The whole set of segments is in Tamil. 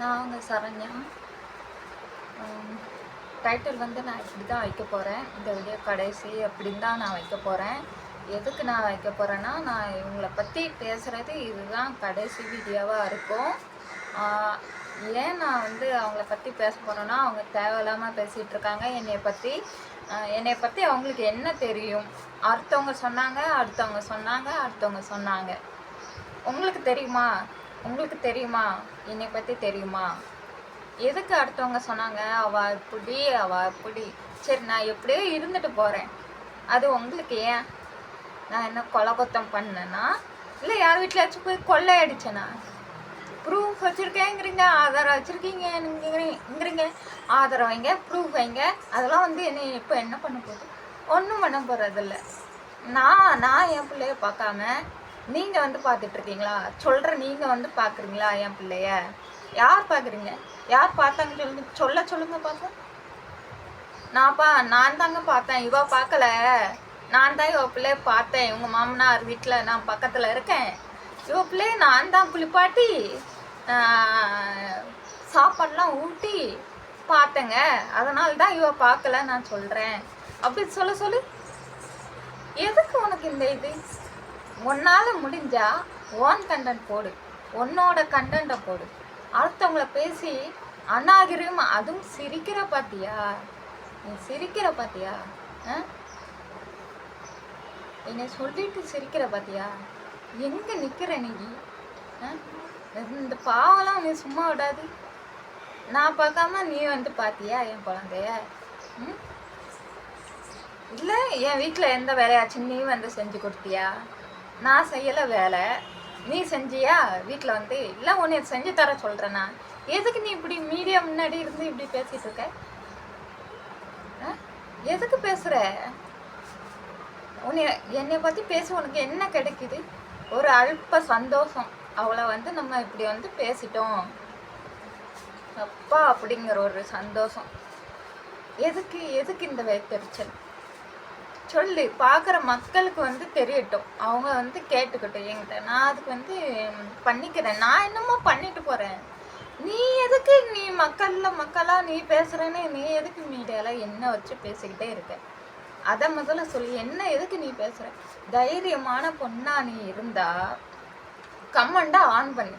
நான் அவங்க சரண்யா. டைட்டில் வந்து நான் இப்படி தான் வைக்க போகிறேன் இந்த வீடியோ கடைசி அப்படின்னு தான் நான் வைக்க போகிறேன் எதுக்கு நான் வைக்க போகிறேன்னா நான் இவங்களை பற்றி பேசுகிறது இதுதான் கடைசி வீடியோவாக இருக்கும். ஏன் நான் வந்து அவங்கள பற்றி பேச போகிறேன்னா அவங்க தேவையில்லாமல் பேசிகிட்டு இருக்காங்க என்னை பற்றி என்னை பற்றி அவங்களுக்கு என்ன தெரியும்? அடுத்தவங்க சொன்னாங்க அடுத்தவங்க சொன்னாங்க அடுத்தவங்க சொன்னாங்க. உங்களுக்கு தெரியுமா? உங்களுக்கு தெரியுமா? என்னை பற்றி தெரியுமா? எதுக்கு அடுத்தவங்க சொன்னாங்க அவ இப்படி அவ இப்படி. சரி நான் எப்படியோ இருந்துட்டு போகிறேன் அது உங்களுக்கு ஏன்? நான் என்ன கொலை கொத்தம் பண்ணேன்னா இல்லை யார் வீட்டிலாச்சும் போய் கொள்ளை அடிச்சேனா ப்ரூஃப் வச்சுருக்கேங்கிறீங்க ஆதாரம் வச்சுருக்கீங்கிறீங்க ஆதாரம் வைங்க ப்ரூஃப் வைங்க. அதெல்லாம் வந்து என்னை இப்போ என்ன பண்ண போகுது? ஒன்றும் பண்ண போகிறதில்ல நான் நான் என் பிள்ளைய பார்க்காம நீங்கள் வந்து பார்த்துட்ருக்கீங்களா? சொல்கிற நீங்கள் வந்து பார்க்குறீங்களா என் பிள்ளைய? யார் பார்க்குறீங்க? யார் பார்த்தாங்க சொல்லுங்க. சொல்ல சொல்லுங்க பார்க்க நான்ப்பா நான் தாங்க பார்த்தேன். இவ பார்க்கல. நான் தான் இவ பிள்ளைய பார்த்தேன். இவங்க மாமனார் வீட்டில் நான் பக்கத்தில் இருக்கேன். இவ பிள்ளைய நான் தான் குளிப்பாட்டி சாப்பாடெலாம் ஊட்டி பார்த்தேங்க. அதனால தான் இவ பார்க்கல நான் சொல்கிறேன் அப்படி சொல்ல சொல்லு. எதுக்கு உனக்கு இந்த இது? உன்னால் முடிஞ்சால் ஓன் கண்டென்ட் போடு உன்னோட கண்டென்ட்டை போடு. அடுத்தவங்கள பேசி அநாகரிகம் அதுவும் சிரிக்கிற பாத்தியா? நீ சிரிக்கிற பாத்தியா? ஆ? என்னை சொல்லிட்டு சிரிக்கிற பாத்தியா? எங்கே நிற்கிற நீ? இந்த பாவம்லாம் நீ சும்மா விடாது. நான் பார்க்காம நீ வந்து பார்த்தியா என் குழந்தைய? ம்? இல்லை என் வீட்டில் எந்த வேலையாச்சும் நீ வந்து செஞ்சு கொடுத்தியா? நான் செய்யலை வேலை. நீ செஞ்சியா? வீட்டில் வந்து இல்லை உன்னை செஞ்சு தர சொல்கிறேண்ணா எதுக்கு நீ இப்படி மீடியா முன்னாடி இருந்து இப்படி பேசிகிட்டு இருக்க? எதுக்கு பேசுகிற உன்னை என்னை பற்றி பேசி உனக்கு என்ன கிடைக்குது? ஒரு அல்ப சந்தோஷம். அவளை வந்து நம்ம இப்படி வந்து பேசிட்டோம். அப்பா அப்படிங்கிற ஒரு சந்தோஷம். எதுக்கு எதுக்கு இந்த வைத்தறிச்சல் சொல்லு பார்க்குற மக்களுக்கு வந்து தெரியட்டும். அவங்க வந்து கேட்டுக்கட்டும் என்கிட்ட. நான் அதுக்கு வந்து பண்ணிக்கிறேன். நான் என்னமோ பண்ணிட்டு போகிறேன் நீ எதுக்கு நீ மக்களில் மக்களாக நீ பேசுகிறேன்னு நீ எதுக்கு மீடியாவில் என்ன வச்சு பேசிக்கிட்டே இருக்க? அதை முதல்ல சொல்லி. என்ன எதுக்கு நீ பேசுகிற தைரியமான பொண்ணா நீ இருந்தால் கமெண்டை ஆன் பண்ணு.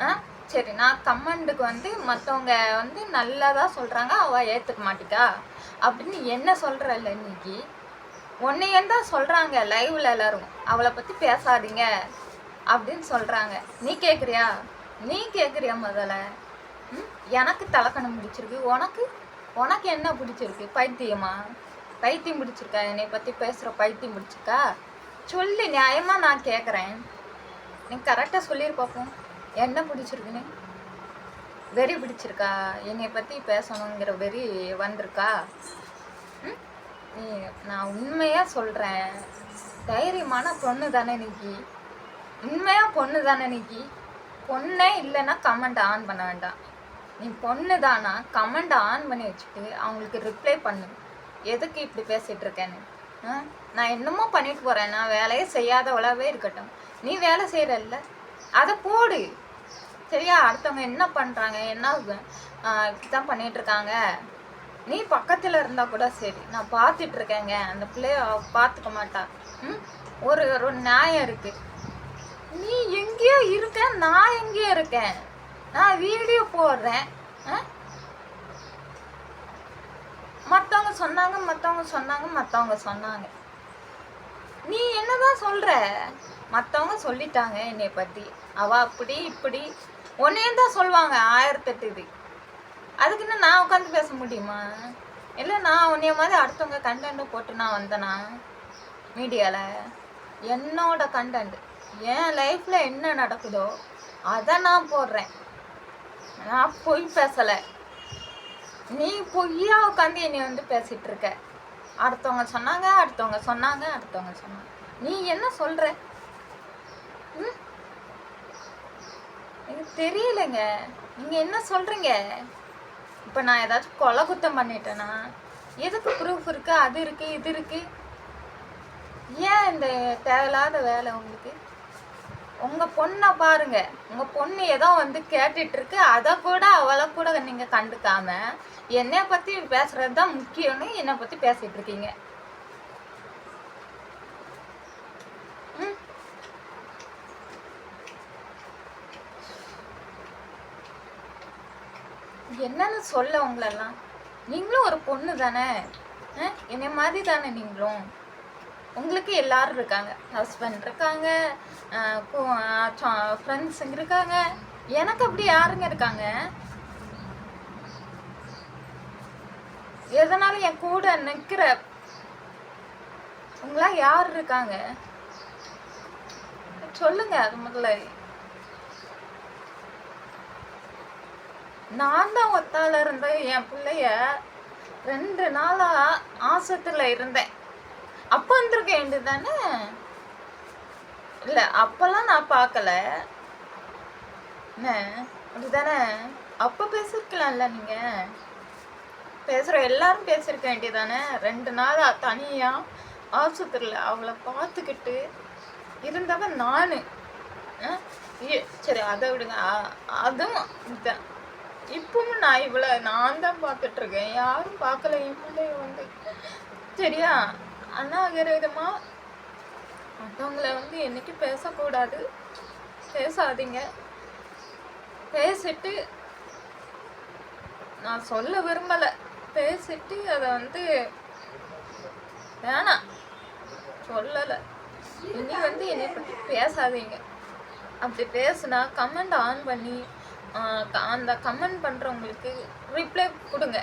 ஆ? சரி நான் கமெண்டுக்கு வந்து மற்றவங்க வந்து நல்லதாக சொல்கிறாங்க அவள் ஏற்றுக்க மாட்டிக்கா? அப்படின்னு என்ன சொல்கிறல்ல இன்னைக்கு? உன்னையன் தான் சொல்கிறாங்க லைவ்ல எல்லாரும். அவளை பற்றி பேசாதீங்க அப்படின்னு சொல்கிறாங்க நீ கேட்குறியா நீ கேட்குறியா முதல்ல? ம்? எனக்கு தலக்கணம் பிடிச்சிருக்கு. உனக்கு? உனக்கு என்ன பிடிச்சிருக்கு? பைத்தியமா? பைத்தியம் பிடிச்சிருக்கா? என்னை பற்றி பேசுகிற பைத்தியம் பிடிச்சிருக்கா? சொல்லி நியாயமாக நான் கேட்குறேன் நீ கரெக்டாக சொல்லிரு பார்ப்போம் என்ன பிடிச்சிருக்குன்னு? வெறி பிடிச்சிருக்கா? என்னை பற்றி பேசணுங்கிற வெறி வந்திருக்கா? ம்? நீ நான் உண்மையாக சொல்கிறேன் தைரியமான பொண்ணு தானே நிக்கி. உண்மையாக பொண்ணு தானே நிக்கி. பொண்ணே இல்லைன்னா கமெண்ட் ஆன் பண்ண வேண்டாம். நீ பொண்ணு தானா? கமெண்ட் ஆன் பண்ணி வச்சுட்டு அவங்களுக்கு ரிப்ளை பண்ணு. எதுக்கு இப்படி பேசிகிட்டு இருக்கேன்னு? நான் என்னமோ பண்ணிட்டு போகிறேன் நான் வேலையே செய்யாதவளாவே இருக்கட்டும். நீ வேலை செய்கிறல்ல அதை போடு. சரியா? அடுத்தவங்க என்ன பண்ணுறாங்க என்ன இப்படி தான் பண்ணிகிட்ருக்காங்க நீ பக்கத்தில் இருந்தால் கூட சரி. நான் பார்த்துட்டு இருக்கேங்க அந்த பிள்ளைய பார்த்துக்க மாட்டா. ம்? ஒரு ஒரு நியாயம் இருக்கு. நீ எங்கேயோ இருக்க நான் எங்கேயோ இருக்கேன். நான் வீடியோ போடுறேன். ஆ? மற்றவங்க சொன்னாங்க மற்றவங்க சொன்னாங்க மற்றவங்க சொன்னாங்க. நீ என்னதான் சொல்ற? மற்றவங்க சொல்லிட்டாங்க என்னை பற்றி அவ அப்படி இப்படி. ஒன்னே தான் சொல்லுவாங்க ஆயிரத்தெட்டு இது. அதுக்குன்னு நான் உட்காந்து பேச முடியுமா? இல்லை நான் உன்னைய மாதிரி அடுத்தவங்க கண்டென்ட்டு போட்டு நான் வந்தேனா? மீடியாவில் என்னோட கண்டென்ட் என் லைஃப்பில் என்ன நடக்குதோ அதை நான் போடுறேன். நான் பொய் பேசலை. நீ பொய்யா உட்காந்து என்னை வந்து பேசிகிட்டு இருக்க. அடுத்தவங்க சொன்னாங்க அடுத்தவங்க சொன்னாங்க அடுத்தவங்க சொன்னாங்க. நீ என்ன சொல்கிற ம்? எனக்கு தெரியலைங்க. நீங்கள் என்ன சொல்கிறீங்க இப்போ நான் ஏதாச்சும் கொலை குத்தம் பண்ணிட்டேனா? எதுக்கு ப்ரூஃப் இருக்கு? அது இருக்கு இது இருக்கு? ஏன் இந்த தேவையில்லாத வேலை உங்களுக்கு? உங்க பொண்ணை பாருங்க. உங்க பொண்ணு ஏதோ வந்து கேட்டுட்டு இருக்கு அதை கூட அவளை கூட நீங்க கண்டுக்காம என்னை பத்தி பேசுறது தான் முக்கியம்னு என்னை பத்தி பேசிட்டு இருக்கீங்க என்னன்னு சொல்ல உங்களெல்லாம். நீங்களும் ஒரு பொண்ணு தானே? என்னை மாதிரி தானே நீங்களும்? உங்களுக்கு எல்லாரும் இருக்காங்க. ஹஸ்பண்ட் இருக்காங்க ஃப்ரெண்ட்ஸுங்க இருக்காங்க. எனக்கு அப்படி யாருங்க இருக்காங்க? எதனாலும் என் கூட நிற்கிற உங்களா யார் இருக்காங்க? சொல்லுங்க அது முதல்ல. நான் தான் ஒத்தால இருந்தேன் என் பிள்ளைய ரெண்டு நாளா ஆசத்துல இருந்தேன். அப்ப வந்திருக்க வேண்டியது தானே இல்ல அப்பெல்லாம் நான் பார்க்கல. என்ன? அப்படிதானே அப்ப பேசிருக்கலாம்ல நீங்க? பேசுற எல்லாரும் பேசிருக்க வேண்டியதானே ரெண்டு நாளா தனியா ஆஸ்பத்திரியில் அவளை பார்த்துக்கிட்டு இருந்தவன் நானு. சரி அதை விடுங்க. அதுவும் இதுதான் இப்பவும் நான் இவ்வளோ நான் தான் பார்த்துட்டு இருக்கேன் யாரும் பார்க்கல. என் பிள்ளைய வந்து சரியா? அநாகரிகமா? மற்றவங்கள வந்து என்னைக்கும் பேசக்கூடாது. பேசாதீங்க. பேசிட்டு நான் சொல்ல விரும்பலை. பேசிட்டு அதை வந்து வேணாம். சொல்லலை. இனி வந்து என்னை பற்றி பேசாதீங்க. அப்படி பேசுனா கமெண்ட் ஆன் பண்ணி அந்த கமெண்ட் பண்ணுறவங்களுக்கு ரிப்ளை கொடுங்க.